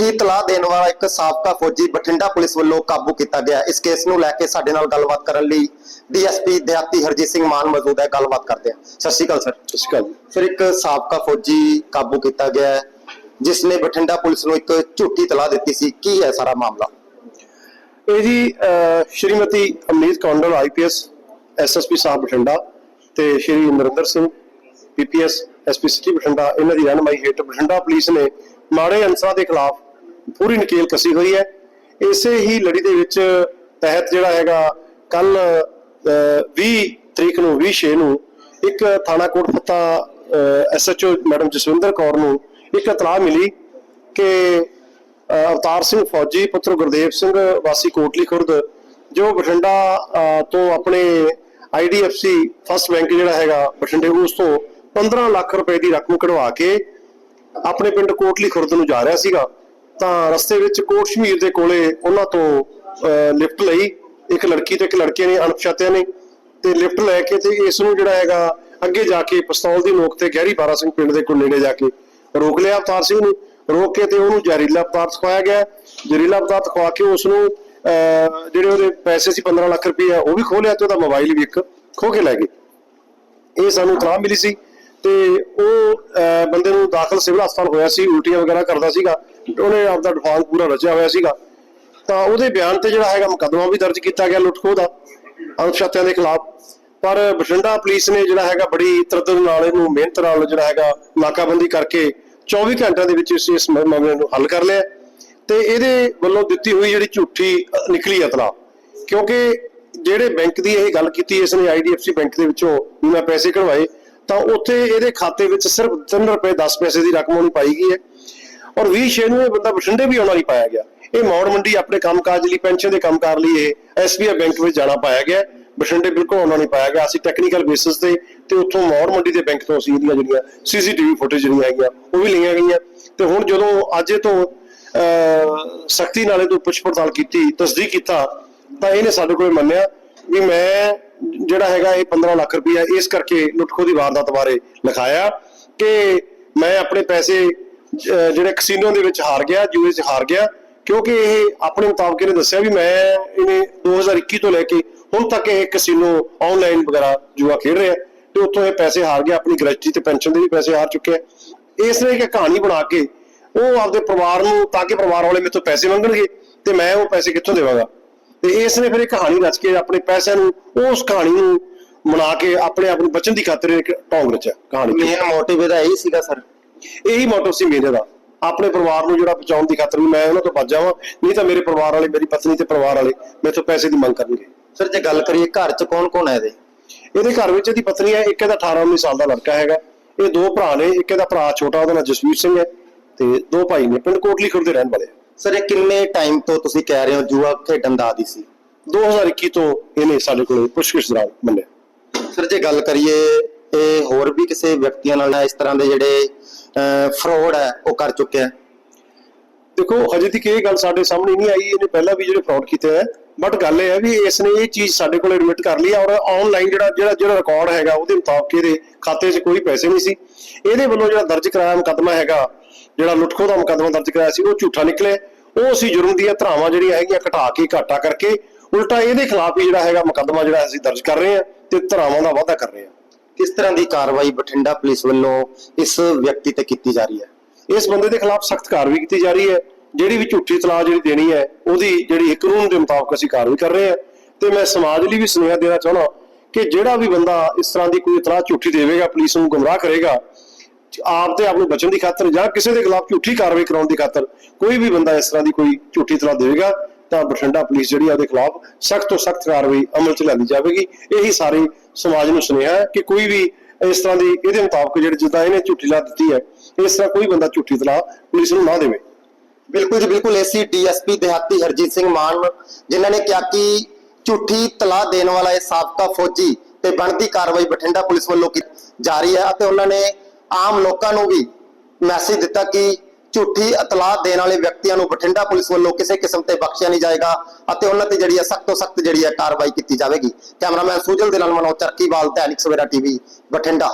ਝੂਠੀ ਇਤਲਾਹ ਦੇਣ ਵਾਲਾ ਇੱਕ ਸਾਬਕਾ ਫੌਜੀ ਬਠਿੰਡਾ ਪੁਲਿਸ ਵੱਲੋਂ ਕਾਬੂ ਕੀਤਾ ਗਿਆ। ਇਸ ਕੇਸ ਨੂੰ ਲੈ ਕੇ ਸਾਡੇ ਨਾਲ ਗੱਲਬਾਤ ਕਰਨ ਲਈ ਡੀਐਸਪੀ ਦਿਆਤੀ ਹਰਜੀਤ ਸਿੰਘ ਮਾਨ ਮੌਜੂਦ ਹੈ। ਗੱਲਬਾਤ ਕਰਦੇ ਹਾਂ। ਸਤਿ ਸ਼੍ਰੀ ਅਕਾਲ ਸਰ। ਸਤਿ ਸ਼੍ਰੀ ਅਕਾਲ। ਸਰ ਇੱਕ ਸਾਬਕਾ ਫੌਜੀ ਕਾਬੂ ਕੀਤਾ ਗਿਆ ਜਿਸ ਨੇ ਬਠਿੰਡਾ ਪੁਲਿਸ ਨੂੰ ਇੱਕ ਝੂਠੀ ਇਤਲਾਹ ਦਿੱਤੀ ਸੀ। ਕੀ ਹੈ ਸਾਰਾ ਮਾਮਲਾ? ਇਹ ਜੀ ਸ਼੍ਰੀਮਤੀ ਅਮਨੀਤ ਕੌਂਡਲ ਆਈਪੀਐਸ ਐਸਐਸਪੀ ਸਾਹਿਬ ਬਠਿੰਡਾ ਤੇ Shri Narinder Singh PPS SP city Bathinda ਇਹਨਾਂ ਦੀ ਰਹਿਨਮਾਈ ਹੇਠ ਬਠਿੰਡਾ ਪੁਲਿਸ ਨੇ ਮਾੜੇ ਅਨਸਰਾਂ ਦੇ ਖਿਲਾਫ ਪੂਰੀ ਨਕੇਲ ਕਸੀ ਹੋਈ ਹੈ। ਇਸੇ ਹੀ ਲੜੀ ਦੇ ਵਿੱਚ ਤਹਿਤ ਜਿਹੜਾ ਹੈਗਾ ਕੱਲ 20 ਤਰੀਕ ਨੂੰ 20 ਛੇ ਨੂੰ ਇੱਕ ਥਾਣਾ ਕੋਟ ਫੱਤਾ ਐਸਐਚਓ ਮੈਡਮ ਜਸਵਿੰਦਰ ਕੌਰ ਨੂੰ ਇੱਕ ਇਤਲਾਹ ਮਿਲੀ ਕਿ ਅਵਤਾਰ ਸਿੰਘ ਫੌਜੀ ਪੁੱਤਰ ਗੁਰਦੇਵ ਸਿੰਘ ਵਾਸੀ ਕੋਟਲੀ ਖੁਰਦ ਜੋ ਬਠਿੰਡਾ ਅਹ, ਤੋਂ ਆਪਣੇ ਆਈਡੀਐਫਸੀ ਫਸਟ ਬੈਂਕ ਜਿਹੜਾ ਹੈਗਾ ਬਠਿੰਡੇ ਉਸ ਤੋਂ 15 ਲੱਖ ਰੁਪਏ ਦੀ ਰਕਮ ਕਢਵਾ ਕੇ ਆਪਣੇ ਪਿੰਡ ਕੋਟਲੀ ਖੁਰਦ ਨੂੰ ਜਾ ਰਿਹਾ ਸੀਗਾ। ਤਾਂ ਰਸਤੇ ਵਿੱਚ ਕੋਟ ਸ਼ਮੀਰ ਦੇ ਕੋਲੇ ਉਹਨਾਂ ਤੋਂ ਲਿਫਟ ਲਈ। ਇੱਕ ਲੜਕੀ ਤੇ ਇੱਕ ਲੜਕੇ ਨੇ ਅਣਪਛਾਤਿਆਂ ਨੇ। ਤੇ ਲਿਫਟ ਲੈ ਕੇ ਤੇ ਇਸ ਨੂੰ ਜਿਹੜਾ ਹੈਗਾ ਅੱਗੇ ਜਾ ਕੇ ਪਿਸਤੌਲ ਦੀ ਨੋਕ ਤੇ ਗਹਿਰੀ ਬਾਰਾ ਸਿੰਘ ਪਿੰਡ ਦੇ ਕੋਲ ਨੇੜੇ ਜਾ ਕੇ ਰੋਕ ਲਿਆ ਅਵਤਾਰ ਸਿੰਘ ਨੂੰ। ਰੋਕ ਕੇ ਤੇ ਉਹਨੂੰ ਜ਼ਹਿਰੀਲਾ ਪਦਾਰਥ ਖਵਾਇਆ ਗਿਆ। ਜ਼ਹਿਰੀਲਾ ਪਦਾਰਥ ਖਵਾ ਕੇ ਉਸ ਨੂੰ ਅਹ, ਜਿਹੜੇ ਉਹਦੇ ਪੈਸੇ ਸੀ 15 ਲੱਖ ਰੁਪਏ ਉਹ ਵੀ ਖੋਹ ਲਿਆ ਤੇ ਉਹਦਾ ਮੋਬਾਈਲ ਵੀ ਇੱਕ ਖੋ ਕੇ ਲੈ ਗਏ। ਇਹ ਸਾਨੂੰ ਇਤਲਾਹ ਮਿਲੀ ਸੀ ਤੇ ਉਹ ਅਹ, ਦਾਖਲ ਸਿਵਲ ਹਸਪਤਾਲ ਹੋਇਆ ਸੀ, ਉਲਟੀਆਂ ਵਗੈਰਾ ਕਰਦਾ ਸੀਗਾ ਉਹਨੇ ਆਪਦਾ ਡਿਫਾਂਸ ਪੂਰਾ ਰਚਿਆ ਹੋਇਆ ਸੀਗਾ। ਤਾਂ ਉਹਦੇ ਬਿਆਨ ਤੇ ਜਿਹੜਾ ਹੈਗਾ ਮੁਕੱਦਮਾ ਵੀ ਦਰਜ ਕੀਤਾ ਗਿਆ ਲੁੱਟਖੋ ਦਾ, ਅਣਪਛਾਤਿਆਂ ਦੇ ਖਿਲਾਫ। ਪਰ ਬਠਿੰਡਾ ਪੁਲਿਸ ਨੇ ਜਿਹੜਾ ਹੈਗਾ ਬੜੀ ਤਰਤਬ ਨਾਲ ਇਹਨੂੰ ਮਿਹਨਤ ਨਾਲ ਜਿਹੜਾ ਹੈਗਾ ਨਾਕਾਬੰਦੀ ਕਰਕੇ 24 ਘੰਟਿਆਂ ਦੇ ਵਿੱਚ ਇਸ ਮਾਮਲੇ ਨੂੰ ਹੱਲ ਕਰ ਲਿਆ। ਤੇ ਇਹਦੇ ਵੱਲੋਂ ਦਿੱਤੀ ਹੋਈ ਜਿਹੜੀ ਝੂਠੀ ਨਿਕਲੀ ਇਤਲਾਹ ਕਿਉਂਕਿ ਜਿਹੜੇ ਬੈਂਕ ਦੀ ਇਹ ਗੱਲ ਕੀਤੀ, ਇਸ ਨੇ ਆਈਡੀਐਫਸੀ ਬੈਂਕ ਦੇ ਵਿੱਚੋਂ ਵੀ ਮੈਂ ਪੈਸੇ ਕਢਵਾਏ ਤਾਂ ਉੱਥੇ ਇਹਦੇ ਖਾਤੇ ਵਿੱਚ ਸਿਰਫ 3 ਰੁਪਏ 10 ਪੈਸੇ ਦੀ ਰਕਮ ਉਹਨੂੰ ਪਾਈ ਗਈ ਹੈ। ਔਰ 20 ਨੂੰ ਇਹ ਬੰਦਾ ਬਠਿੰਡੇ ਵੀ ਆਉਣਾ ਨਹੀਂ ਪਾਇਆ ਗਿਆ। ਇਹ ਮੌੜ ਮੰਡੀ ਆਪਣੇ ਕੰਮਕਾਜ ਲਈ, ਪੈਨਸ਼ਨ ਦੇ ਕੰਮਕਾਰ ਲਈ ਇਹ ਐਸਬੀਆਈ ਬੈਂਕ ਵਿੱਚ ਜਾਣਾ ਪਾਇਆ ਗਿਆ। ਬਠਿੰਡੇ ਬਿਲਕੁਲ ਆਉਣਾ ਨਹੀਂ ਪਾਇਆ ਗਿਆ। ਅਸੀਂ ਟੈਕਨੀਕਲ ਬੇਸਿਸ ਤੇ ਤੇ ਉੱਥੋਂ ਮੌੜ ਮੰਡੀ ਦੇ ਬੈਂਕ ਤੋਂ ਅਸੀਂ ਇਹਦੀਆਂ ਜਿਹੜੀਆਂ ਸੀਸੀਟੀਵੀ ਫੁਟੇਜ ਜਿਹੜੀਆਂ ਹੈਗੀਆਂ, ਉਹ ਵੀ ਲਈਆਂ ਗਈਆਂ। ਤੇ ਹੁਣ ਜਦੋਂ ਅੱਜ ਇਹ ਤੋਂ ਸਖਤੀ ਨਾਲ ਇਹ ਤੋਂ ਪੁੱਛ ਪੜਤਾਲ ਕੀਤੀ, ਤਸਦੀਕ ਕੀਤਾ, ਤਾਂ ਇਹਨੇ ਸਾਡੇ ਕੋਲ ਮੰਨਿਆ ਵੀ ਮੈਂ ਜਿਹੜਾ ਹੈਗਾ ਇਹ 15 ਲੱਖ ਰੁਪਇਆ ਇਸ ਕਰਕੇ ਲੁੱਟਖੋ ਦੀ ਵਾਰਦਾਤ ਬਾਰੇ ਲਿਖਾਇਆ ਕਿ ਮੈਂ ਆਪਣੇ ਪੈਸੇ ਜਿਹੜੇ ਕਸੀਨੋ ਦੇ ਵਿੱਚ ਹਾਰ ਗਿਆ, ਜੂਏ 'ਚ ਹਾਰ ਗਿਆ, ਕਿਉਂਕਿ ਇਹ ਆਪਣੇ ਮੁਤਾਬਕ ਇਹਨੇ ਦੱਸਿਆ ਵੀ ਮੈਂ ਇਹਨੇ 2021 ਤੋਂ ਲੈ ਕੇ ਹੁਣ ਤੱਕ ਇਹ ਕਸੀਨੋ ਆਨਲਾਈਨ ਵਗੈਰਾ ਜੂਆ ਖੇਡ ਰਿਹਾ ਤੇ ਉੱਥੋਂ ਇਹ ਪੈਸੇ ਹਾਰ ਗਿਆ, ਆਪਣੀ ਗ੍ਰੈਜੂਏਟੀ ਤੇ ਪੈਨਸ਼ਨ ਦੇ ਵੀ ਪੈਸੇ ਹਾਰ ਚੁੱਕੇ ਆ ਇਸ ਨੇ ਇੱਕ ਕਹਾਣੀ ਬਣਾ ਕੇ ਉਹ ਆਪਦੇ ਪਰਿਵਾਰ ਨੂੰ, ਤਾਂ ਕਿ ਪਰਿਵਾਰ ਵਾਲੇ ਮੇਰੇ ਤੋਂ ਪੈਸੇ ਮੰਗਣਗੇ ਤੇ ਮੈਂ ਉਹ ਪੈਸੇ ਕਿੱਥੋਂ ਦੇਵਾਂਗਾ? ਤੇ ਇਸ ਨੇ ਫਿਰ ਇਹ ਕਹਾਣੀ ਰਚ ਕੇ ਆਪਣੇ ਪੈਸਿਆਂ ਨੂੰ ਉਸ ਕਹਾਣੀ ਨੂੰ ਬਣਾ ਕੇ ਆਪਣੇ ਆਪ ਨੂੰ ਬਚਣ ਦੀ ਖਾਤਰ ਇੱਕ ਢੋਂਗ ਰਚਿਆ ਕਹਾਣੀ ਮੇਨ ਮੋਟਿਵ ਇਹਦਾ ਇਹੀ ਸੀਗਾ ਸਰ। ਇਹੀ ਮੋਟਿਵ ਸੀ ਮੇਰੇ ਦਾ। ਆਪਣੇ ਪਰਿਵਾਰ ਨੂੰ ਜਿਹੜਾ ਬਚਾਉਣ ਦੀ ਖਾਤਰ ਵੀ ਮੈਂ ਉਹਨਾਂ ਤੋਂ ਬਚ ਜਾਵਾਂ ਨਹੀਂ ਤਾਂ ਮੇਰੇ ਪਰਿਵਾਰ ਵਾਲੇ ਮੇਰੀ ਪਤਨੀ ਤੇ ਪਰਿਵਾਰ ਵਾਲੇ ਮੇਰੇ ਤੋਂ ਪੈਸੇ ਦੀ ਮੰਗ ਕਰਨਗੇ। ਸਰ ਜੇ ਗੱਲ ਕਰੀਏ ਘਰ 'ਚ ਕੌਣ ਕੌਣ ਹੈ ਇਹਦੇ? ਇਹਦੇ ਘਰ ਵਿੱਚ ਇਹਦੀ ਪਤਨੀ ਹੈ ਇੱਕ ਇਹਦਾ 18 19 ਸਾਲ ਦਾ ਲੜਕਾ ਹੈਗਾ। ਇਹ ਦੋ ਭਰਾ ਨੇ ਇੱਕ ਇਹਦਾ ਭਰਾ ਛੋਟਾ ਉਹਦਾ ਨਾਮ ਜਸਵੀਰ ਸਿੰਘ ਹੈ ਤੇ ਦੋ ਭਾਈ ਨੇ ਪਿੰਡ ਕੋਟਲੀ ਖੁਰਦ ਦੇ ਰਹਿਣ ਵਾਲੇ। ਸਰ, ਇਹ ਕਿੰਨੇ ਟਾਈਮ ਤੋਂ ਤੁਸੀਂ ਕਹਿ ਰਹੇ ਹੋ ਜੂਆ ਖੇਡਣ ਦਾ ਆਦੀ ਸੀ? 2021 ਤੋਂ ਇਹਨੇ ਸਾਡੇ ਕੋਲ ਪੁੱਛਗਿੱਛ ਦੌਰਾਨ ਮੰਨਿਆ। ਸਰ, ਜੇ ਗੱਲ ਕਰੀਏ, ਇਹ ਹੋਰ ਵੀ ਕਿਸੇ ਵਿਅਕਤੀਆਂ ਨਾਲ ਇਸ ਤਰ੍ਹਾਂ ਦੇ ਜਿਹੜੇ ਫਰੋਡ ਹੈ, ਉਹ ਕਰ ਚੁੱਕਿਆ ਹੈ? ਦੇਖੋ, ਹਜੇ ਤੱਕ ਇਹ ਗੱਲ ਸਾਡੇ ਸਾਹਮਣੇ ਨਹੀਂ ਆਈ, ਇਹਨੇ ਪਹਿਲਾਂ ਵੀ ਜਿਹੜੇ ਫਰਾਡ ਕੀਤੇ ਹੈ ਬਟ ਗੱਲ ਇਹ ਹੈ ਵੀ ਇਸ ਨੇ ਇਹ ਚੀਜ਼ ਸਾਡੇ ਕੋਲ ਐਡਮਿਟ ਕਰ ਲਈ ਔਰ ਆਨਲਾਈਨ ਜਿਹੜਾ ਜਿਹੜਾ ਜਿਹੜਾ ਰਿਕਾਰਡ ਹੈਗਾ, ਉਹਦੇ ਮੁਤਾਬਕ ਇਹਦੇ ਖਾਤੇ 'ਚ ਕੋਈ ਪੈਸੇ ਨਹੀਂ ਸੀ। ਇਹਦੇ ਵੱਲੋਂ ਜਿਹੜਾ ਦਰਜ ਕਰਾਇਆ ਮੁਕੱਦਮਾ ਹੈਗਾ, ਜਿਹੜਾ ਲੁੱਟਖੋ ਦਾ ਮੁਕੱਦਮਾ ਦਰਜ ਕਰਾਇਆ ਸੀ, ਉਹ ਝੂਠਾ ਨਿਕਲਿਆ। ਉਹ ਅਸੀਂ ਜੁਰਮ ਦੀਆਂ ਧਰਾਵਾਂ ਜਿਹੜੀਆਂ ਹੈਗੀਆਂ ਘਟਾ ਕੇ ਘਾਟਾ ਕਰਕੇ, ਉਲਟਾ ਇਹਦੇ ਖਿਲਾਫ ਹੀ ਜਿਹੜਾ ਹੈਗਾ ਮੁਕੱਦਮਾ ਜਿਹੜਾ ਅਸੀਂ ਦਰਜ ਕਰ ਰਹੇ ਹਾਂ ਤੇ ਧਰਾਵਾਂ ਦਾ ਵਾਅਦਾ ਕਰ ਰਹੇ ਹਾਂ। ਕਿਸ ਤਰ੍ਹਾਂ ਦੀ ਕਾਰਵਾਈ ਬਠਿੰਡਾ ਪੁਲਿਸ ਵੱਲੋਂ ਇਸ ਵਿਅਕਤੀ ਤੇ ਕੀਤੀ ਜਾ ਰਹੀ ਹੈ? ਇਸ ਬੰਦੇ ਦੇ ਖਿਲਾਫ ਸਖਤ ਕਾਰਵਾਈ ਕੀਤੀ ਜਾ ਰਹੀ ਹੈ। ਜਿਹੜੀ ਵੀ ਝੂਠੀ ਤਲਾਹ ਜਿਹੜੀ ਦੇਣੀ ਹੈ, ਉਹਦੀ ਜਿਹੜੀ ਕਾਨੂੰਨ ਦੇ ਮੁਤਾਬਕ ਅਸੀਂ ਕਾਰਵਾਈ ਕਰ ਰਹੇ ਹਾਂ। ਤੇ ਮੈਂ ਸਮਾਜ ਲਈ ਵੀ ਸੁਨੇਹਾ ਦੇਣਾ ਚਾਹਣਾ ਕਿ ਜਿਹੜਾ ਵੀ ਬੰਦਾ ਇਸ ਤਰ੍ਹਾਂ ਦੀ ਕੋਈ ਇਤਲਾਹ ਝੂਠੀ ਦੇਵੇਗਾ, ਪੁਲਿਸ ਨੂੰ ਗੁੰਮਰਾਹ ਕਰੇਗਾ, ਆਪ ਤੇ ਆਪ ਨੂੰ ਬਚਣ ਦੀ ਖਾਤਰ ਜਾਂ ਕਿਸੇ ਦੇ ਖਿਲਾਫ ਝੂਠੀ ਕਾਰਵਾਈ ਕਰਾਉਣ ਦੀ ਖਾਤਰ ਕੋਈ ਵੀ ਬੰਦਾ ਇਸ ਤਰ੍ਹਾਂ ਦੀ ਕੋਈ ਝੂਠੀ ਇਤਲਾਹ ਦੇਵੇਗਾ, ਤਾਂ ਬਠਿੰਡਾ ਪੁਲਿਸ ਜਿਹੜੀ ਆ ਉਹਦੇ ਖਿਲਾਫ ਸਖਤ ਤੋਂ ਸਖਤ ਕਾਰਵਾਈ ਅਮਲ ਚ ਲਿਆਂਦੀ ਜਾਵੇਗੀ। ਇਹੀ ਸਾਰੇ ਸਮਾਜ ਨੂੰ ਸੁਨੇਹਾ ਹੈ ਕਿ ਕੋਈ ਵੀ ਇਸ ਤਰ੍ਹਾਂ ਦੀ ਇਹਦੇ ਮੁਤਾਬਕ ਜਿਹੜੀ ਜਿੱਦਾਂ ਇਹਨੇ ਝੂਠੀ ਲਾ ਦਿੱਤੀ ਹੈ ਇਸ ਤਰ੍ਹਾਂ ਕੋਈ ਬੰਦਾ ਝੂਠੀ ਇਤਲਾਹ ਪੁਲਿਸ ਨੂੰ ਨਾ ਦੇਵੇ। ਬਿਲਕੁਲ ਜੀ, ਬਿਲਕੁਲ ਐਸੀ ਡੀਐਸਪੀ ਦਿਹਾਤੀ ਹਰਜੀਤ ਸਿੰਘ ਮਾਨ ਜਿਨ੍ਹਾਂ ਨੇ ਕਿਹਾ ਕਿ ਝੂਠੀ ਤਲਾਹ ਦੇਣ ਵਾਲਾ ਇਹ ਸਾਬਕਾ ਫੌਜੀ ਤੇ ਬਣਦੀ ਕਾਰਵਾਈ ਬਠਿੰਡਾ ਪੁਲਿਸ ਵੱਲੋਂ ਕੀਤੀ ਹੈ ਅਤੇ ਉਹਨਾਂ ਨੇ ਆਮ ਲੋਕਾਂ ਨੂੰ ਵੀ ਮੈਸੇਜ ਦਿੱਤਾ ਕਿ ਝੂਠੀ ਇਤਲਾਹ ਦੇਣ ਵਾਲੇ ਵਿਅਕਤੀਆਂ ਨੂੰ ਬਠਿੰਡਾ ਪੁਲਿਸ ਵੱਲੋਂ ਕਿਸੇ ਕਿਸਮ ਤੇ ਬਖਸ਼ਿਆ ਨਹੀਂ ਜਾਏਗਾ ਅਤੇ ਉਹਨਾਂ ਤੇ ਜਿਹੜੀ ਹੈ ਸਖਤ ਤੋਂ ਸਖਤ ਜਿਹੜੀ ਹੈ ਕਾਰਵਾਈ ਕੀਤੀ ਜਾਵੇਗੀ। ਕੈਮਰਾਮੈਨ ਸੁਜਲ ਦੇ ਨਾਲ ਮਨੋਜ ਚਰਕੀਵਾਲ ਦੈਨਿਕ ਸਵੇਰਾ ਟੀਵੀ, ਬਠਿੰਡਾ।